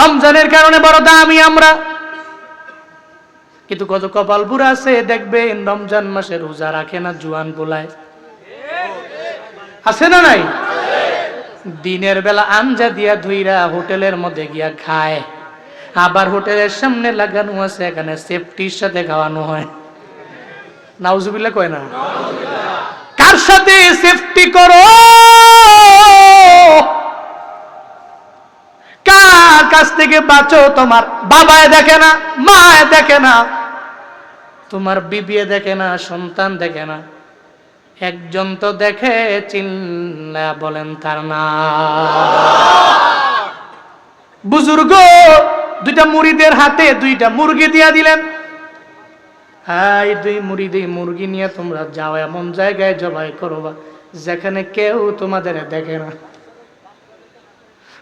রমজানের কারণে বড় দামি আমরা। কিন্তু কত কপাল বুড়া আছে দেখবেন রমজান মাসে রোজা রাখে না জুয়ান বোলায় আছে না নাই? দিনের বেলা আঞ্জা দিয়া ধুইরা হোটেলের মধ্যে গিয়া খায়। আবার হোটেলের সামনে লাগানো আছে, এখানে সেফটির সাথে খাওয়ানো হয়। নাউজুবিল্লা কয় না? কার সাথে সেফটি করো? কার কাছ থেকে বাঁচো তোমার? বাবায় দেখে না, মায় দেখে না। তোমার বিবিয়ে দেখে না, সন্তান দেখে না। একজন তো দেখে চিল্লা বলেন তার না। বুজুর্গ, দুইটা মুড়িদের হাতে দুইটা মুরগি দিয়া দিলেন। হাই, দুই মুড়ি, দুই মুরগি নিয়ে তোমরা যাও, এমন জায়গায় জবাই করবা, যেখানে কেউ তোমাদের দেখে না।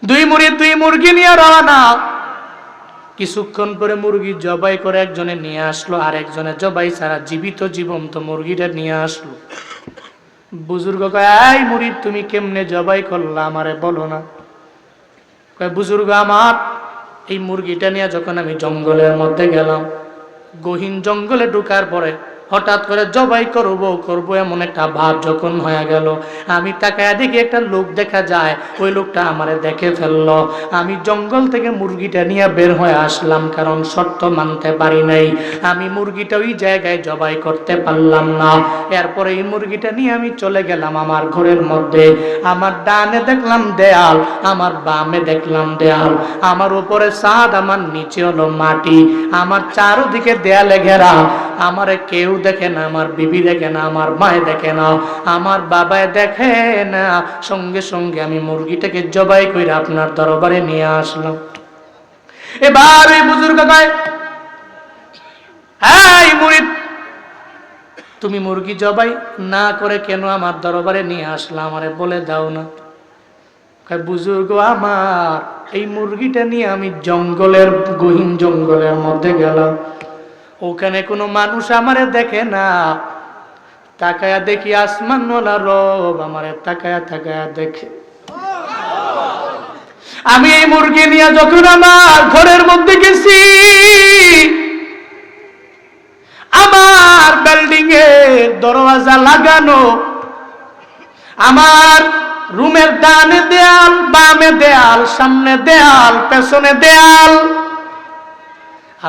দুই মুড়ি, দুই মুরগি নিয়ে রওনা। কিছুক্ষণ পরে মুরগি জবাই করে একজনে নিয়ে আসলো আর একজনে জবাই ছাড়া জীবিত জীবন্ত মুরগিটা নিয়ে আসলো। বুজুর্গ কয়, এই মুড়ি তুমি কেমনে জবাই করলা আমারে বলো না? কয়, বুজুর্গ আমার, এই মুরগিটা নিয়ে যখন আমি জঙ্গলের মধ্যে গেলাম, গহীন জঙ্গলে ঢুকার পরে হঠাৎ করে জবাই করব করব এমন একটা ভাব যখন হয়ে গেল। আমি তাকায় দেখি একটা লোক দেখা যায়, ওই লোকটা আমারে দেখে ফেলল। আমি জঙ্গল থেকে মুরগিটা নিয়ে বের হয়ে আসলাম, কারণ শর্ত মানতে পারি নাই। আমি মুরগিটা ওই জায়গায় জবাই করতে পারলাম না। এরপরে এই মুরগিটা নিয়ে আমি চলে গেলাম আমার ঘরের মধ্যে। আমার ডানে দেখলাম দেয়াল, আমার বামে দেখলাম দেয়াল। আমার উপরে ছাদ, আমার নিচে হলো মাটি। আমার চারোদিকে দেয়ালে ঘেরা। আমারে কেউ দেখে না, আমার বিবি দেখে না, আমার মায়ে দেখে না, আমার বাবায় দেখে না। সঙ্গে সঙ্গে আমি মুরগিটাকে জবাই করে আপনার দরবারে নিয়ে আসলাম। এবার ওই বুজুর্গ কয় তুমি মুরগি জবাই না করে কেন আমার দরবারে নিয়ে আসলা? আমারে বলে দাও না। বুজুর্গ, আমার এই মুরগিটা নিয়ে আমি জঙ্গলের, গহীন জঙ্গলের মধ্যে গেলাম। ওখানে কোনো মানুষ আমারে দেখে না। তাকায়া দেখি আসমান রব আমারে তাকায়া তাকায়া দেখে। আমি এই মুরগি নিয়ে যখন আমার ঘরের মধ্যে গেছি, আমার বিল্ডিং এর দরওয়াজা লাগানো, আমার রুমের ডানে দেয়াল, বামে দেয়াল, সামনে দেয়াল, পেছনে দেয়াল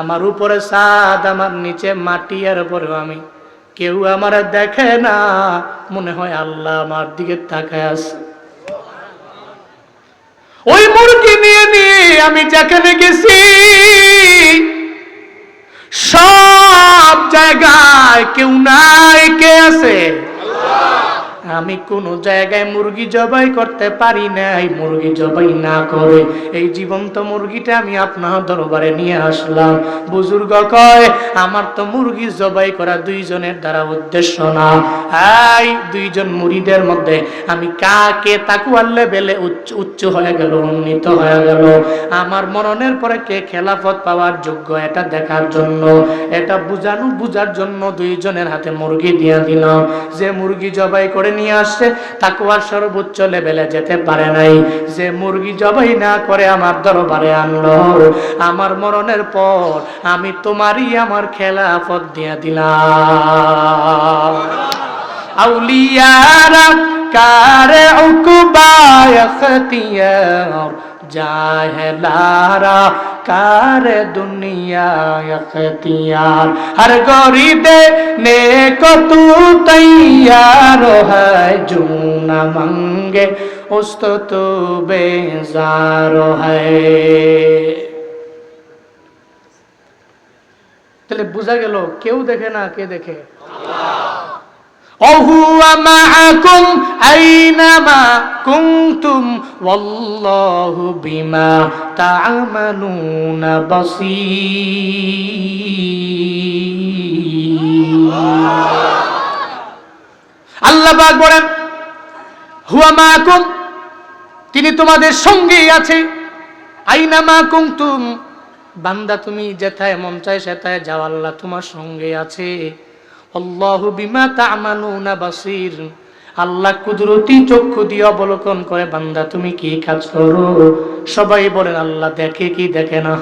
আমার উপরে ছাদ আমার নিচে মাটি, আর উপরে আমি। কেউ আমার দেখে না, মনে হয় আল্লাহ আমার দিকে তাকায় আছে। ওই মুরগি নিয়ে নিয়ে আমি যেখানে গেছি, সব জায়গায় কেউ নাই, কে আছে? আমি কোন জায়গায় মুরগি জবাই করতে পারি নাই, মুরগি জবাই না করে। এই জীবন্ত মুরগিটা আমি আপনার দরবারে নিয়ে আসলাম। বুজুর্গ কয়, আমার তো মুরগি জবাই করা দুইজনের দ্বারা উদ্দেশ্য না। এই দুইজন মুড়িদের মধ্যে আমি কাকে তাকুয়ার লেভেলে উচ্চ উচ্চ হয়ে গেল, উন্নীত হয়ে গেল? আমার মরণের পরে কে খেলাফত পাওয়ার যোগ্য এটা দেখার জন্য। এটা বুঝানো, বুঝার জন্য দুইজনের হাতে মুরগি দিয়ে দিলাম। যে মুরগি জবাই করে নিয়ে আসছে তাকুয়ার সর্বোচ্চ লেভেলে যেতে পারে নাই। যে মুরগি জবাই না করে আমার দরবারে আনলো, আমার মরণের পর আমি তোমারই আমার খেলাফত দিয়া দিলাম। আউলিয়ারা কারে উকুবায় খতিয়ার জাহেলারা কার দুনিয়া আর হর গরিবে নে কতু তৈয়ার হয় জুনা মঙ্গে উস্ত তু বেজার হয় তাহলে বোঝা গেল কেউ দেখে না কে দেখে وهو معكم أينما كنتم والله بما تعملون بصير আল্লাহ পাক বলেন হুয়া মাকুম তিনি তোমাদের সঙ্গেই আছে আইনা মা কুমতুম বান্দা তুমি যেথায় মন চায় সেথায় যাও আল্লাহ তোমার সঙ্গে আছে আল্লাহু বিমা বাসির। আল্লাহ কুদরতি চক্ষু দিয়ে অবলোকন করে, বান্দা, তুমি কি কাজ করো? সবাই বলেন, আল্লাহ দেখে কি দেখে না।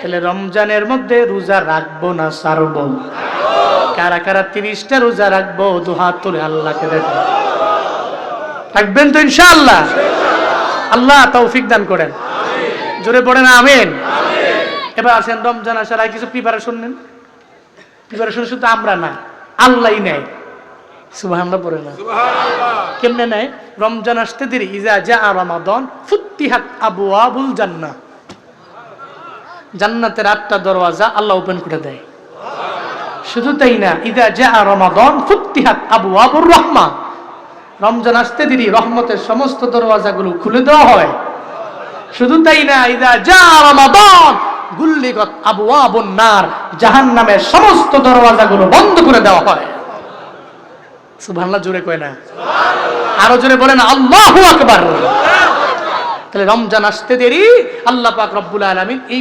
তাহলে রমজানের মধ্যে রোজা রাখব না, সারবো? কারা কারা তিরিশটা রোজা রাখব, দু হাত তুলে আল্লাহকে দেখো। রাখবেন তো ইনশাআল্লাহ? আল্লাহ তৌফিক দান করেন। জোরে পড়েন আমেন। এবার আসেন, রমজান আসার আগে কিছু প্রিপারেশন নেন। প্রিপারেশন শুধু আমরা না আল্লাহই নেয়। সুবহানাল্লাহ পড়ে না? কেমনে নেয়? রমজান আসতে দেরি ইজা যা রমাদন ফুত্তিহাত আবু আবুল জান্নাহ। জান্নাতের আটটা দরওয়াজা আল্লাহ ওপেন করে দেয়। শুধু তাই না ইদা যা রমাদন ফুত্তিহাত আবু আবুর রহমা রমজান আসতে দেরি রহমতের সমস্ত দরওয়াজাগুলো খুলে দেওয়া হয়। শুধু তাই না ইদা যা রমাদন গুল্লিগত জাহান নামের সমস্ত দরওয়াজাগুলো বন্ধ করে দেওয়া হয়। সুবহানাল্লাহ জোরে কয় না? আরও জোরে বলেন আল্লাহু আকবার। তাহলে রমজান আসতে দেরি আল্লাহ পাক রব্বুল আলামিন এই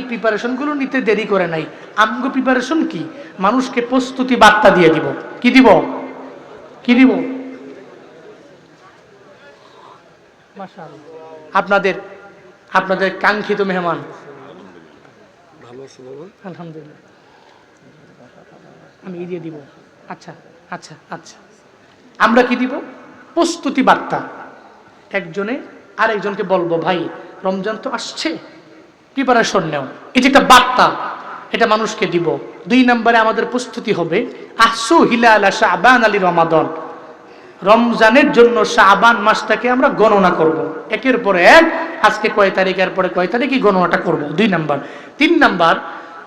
নিতে দেরি করে নাই। আমগো প্রিপারেশন কি? মানুষকে প্রস্তুতি বার্তা দিয়ে দিব। কি দিব? কি দিব? আপনাদের আপনাদের কাঙ্ক্ষিত মেহমান। আলহামদুলিল্লাহ। আমি দিব। আচ্ছা আচ্ছা আচ্ছা। আমরা কি দিব? প্রস্তুতি বার্তা। একজনে আরেকজনকে বলব, ভাই, রমজান তো আসছে। প্রিপারেশন নেও। যে একটা বার্তা। এটা মানুষকে দিব। দুই নম্বরে আমাদের প্রস্তুতি হবে আসু হিলাল শাহবান আলী রমাদন। রমজানের জন্য শাহবান মাসটাকে আমরা গণনা করব। একের পরে এক আজকে কয় তারিখের পরে কয় তারিখে গণনাটা করব? দুই নাম্বার। তিন নাম্বার,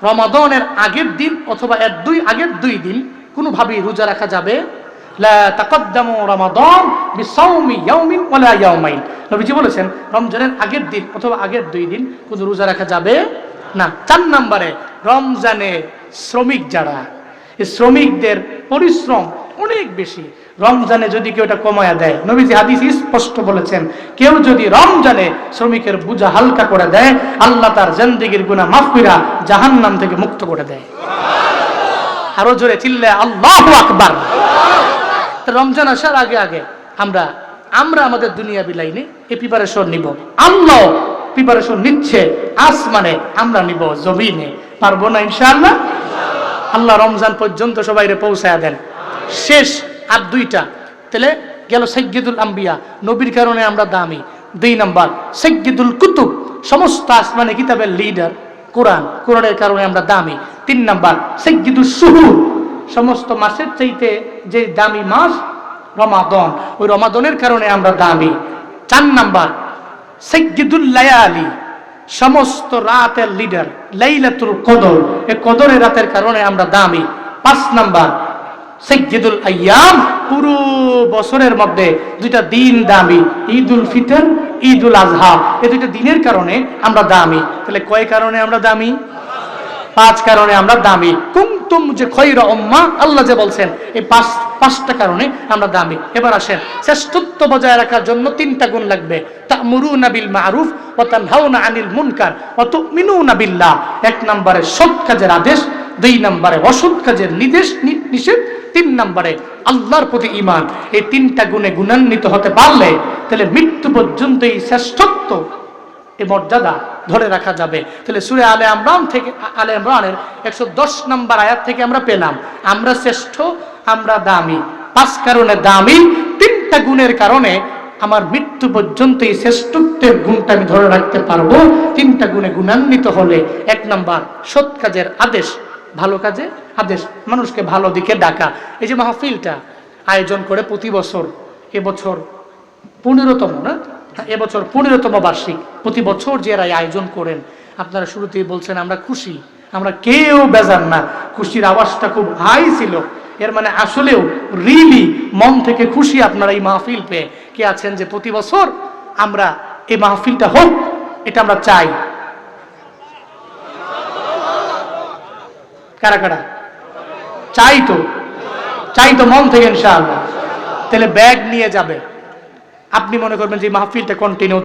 রমাদনের আগের দিন অথবা এর দুই আগের দুই দিন কোনোভাবেই রোজা রাখা যাবে? নবীজি বলেছেন, রমজানের আগের দিন অথবা আগের দুই দিন কোনো রোজা রাখা যাবে না। চার নম্বরে, রমজানে শ্রমিক যারা, এই শ্রমিকদের পরিশ্রম অনেক বেশি। রমজানে যদি কেউ এটা কমায়া দেয়, নবীজি হাদিস স্পষ্ট বলেছেন, কেউ যদি রমজানে শ্রমিকের বোঝা হালকা করে দেয়, আল্লাহ তার জিন্দেগির গুনাহ মাফ কইরা জাহান্নাম থেকে মুক্ত করে দেয়। আরও জোরে চিল্লে, আল্লাহু আকবার! রমজান আসার আগে আগে আমরা আমরা আমাদের দুনিয়া বিলাইনে এই প্রিপারেশন নিব। আল্লাহ প্রিপারেশন নিচ্ছে, আসমানে আমরা নিব জমিনে। পারব না ইনশাআল্লাহ? আল্লাহ রমজান পর্যন্ত সবাইরে পৌঁছায় দেন। শেষ আর দুইটা। তাহলে গেল সৈয়দুল আম্বিয়া, নবীর কারণে আমরা দামি। দুই নাম্বার সৈয়দুল কুতুব, সমস্ত আসমানে কিতাবের লিডার কোরআন, কোরআনের কারণে আমরা দামি। তিন নাম্বার সৈয়দুল সুহুর সমস্ত মাসের চাইতে যে দামি মাস, রমাদন। ওই রমাদনের কারণে আমরা দামি। চার নাম্বার সৈয়দুল লায়ালি, সমস্ত রাতের লিডার লাইলাতুল কদর। এই কদরের রাতের কারণে আমরা দামি। পাঁচ নাম্বার সৈয়দুল আয়াম পুরো বছরের মধ্যে দুইটা দিন দামি ফিতর আজহা। এই দুইটা দিনের কারণে আমরা দামি। তাহলে কয় কারণে আমরা দামি? পাঁচ কারণে আমরা দামি। কুমতুম যে উম্মা, আল্লাহ যে বলছেন, এই পাঁচ, পাঁচটা কারণে আমরা দামি। এবার আসেন, শ্রেষ্ঠত্ব বজায় রাখার জন্য তিনটা গুণ লাগবে। তা'মুরুনা বিল মারুফ ওয়া তানহাউনা আনিল মুনকার ওয়া তু'মিনুনা বিল্লাহ। এক নম্বরে সৎ কাজের আদেশ, দুই নম্বরে অসৎ কাজের নির্দেশ নিষেধ তিন নম্বরে আল্লাহর প্রতি ইমান এই তিনটা গুণে গুণান্বিত হতে পারলে তাহলে মৃত্যু পর্যন্ত এই শ্রেষ্ঠত্ব। এই মর্যাদা ধরে রাখা যাবে। তাহলে সুরে আলে আমরান থেকে, আলে ইমরানের একশো দশ নম্বর আয়াত থেকে আমরা পেলাম, আমরা শ্রেষ্ঠ, আমরা দামি। পাঁচ কারণে দামি, তিনটা গুণের কারণে আমার মৃত্যু পর্যন্ত এই শ্রেষ্ঠত্বের গুণটা আমি ধরে রাখতে পারব। তিনটা গুণে গুণান্বিত হলে, এক নাম্বার, সৎ কাজের আদেশ। ভালো কাজে আদেশ মানুষকে ভালো দিকে ডাকা। এই যে মাহফিলটা আয়োজন করে প্রতি বছর এবছর পনেরোতম না? হ্যাঁ, এবছর পনেরোতম বার্ষিক। প্রতি বছর যে এরা আয়োজন করেন আপনারা শুরুতেই বলছেন আমরা খুশি। আমরা কেউ বেজার না। খুশির আওয়াজটা খুব হাই ছিল। এর মানে আসলেও রিলি মন থেকে খুশি আপনারা এই মাহফিল পেয়ে। কে আছেন যে প্রতি বছর আমরা এই মাহফিলটা হোক এটা আমরা চাই। কারা কারা? চাই তো। চাই তো মন থেকে ইনশাআল্লাহ। তাহলে ব্যাগ নিয়ে যাবে। আপনি মনে করবেন যে মাহফিলটা কন্টিনিউ